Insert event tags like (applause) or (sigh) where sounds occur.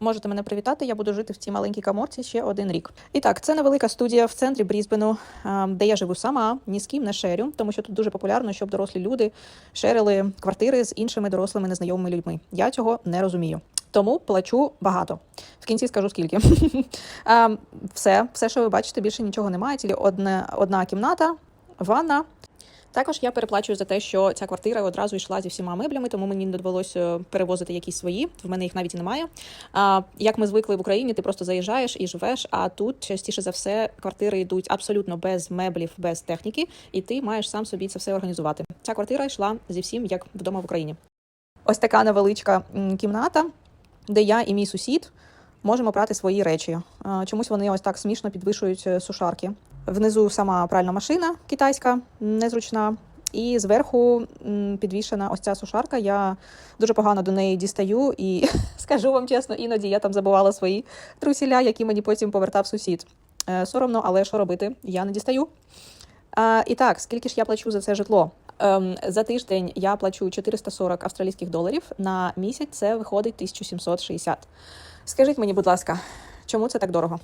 Можете мене привітати. Я буду жити в цій маленькій каморці ще один рік. І так, це невелика студія в центрі Брізбену, де я живу сама, ні з ким не шерю, тому що тут дуже популярно, щоб дорослі люди шерили квартири з іншими дорослими незнайомими людьми. Я цього не розумію. Тому плачу багато. В кінці скажу скільки. (laughs) Все, все, що ви бачите, більше нічого немає, тільки одне, одна кімната, ванна. Також я переплачую за те, що ця квартира одразу йшла зі всіма меблями, тому мені не довелося перевозити якісь свої. В мене їх навіть і немає. А, як ми звикли в Україні, ти просто заїжджаєш і живеш. А тут частіше за все квартири йдуть абсолютно без меблів, без техніки, і ти маєш сам собі це все організувати. Ця квартира йшла зі всім, як вдома в Україні. Ось така невеличка кімната, де я і мій сусід можемо прати свої речі. Чомусь вони ось так смішно підвишують е, сушарки. Внизу сама пральна машина китайська, незручна. І зверху підвішена ось ця сушарка. Я дуже погано до неї дістаю, і (laughs) скажу вам чесно, іноді я там забувала свої трусіля, які мені потім повертав сусід. Е, Соромно, але що робити? Я не дістаю. І так, скільки ж я плачу за це житло? Ем, за тиждень я плачу 440 австралійських доларів. На місяць це виходить 1760. Скажіть мені, будь ласка, чому це так дорого?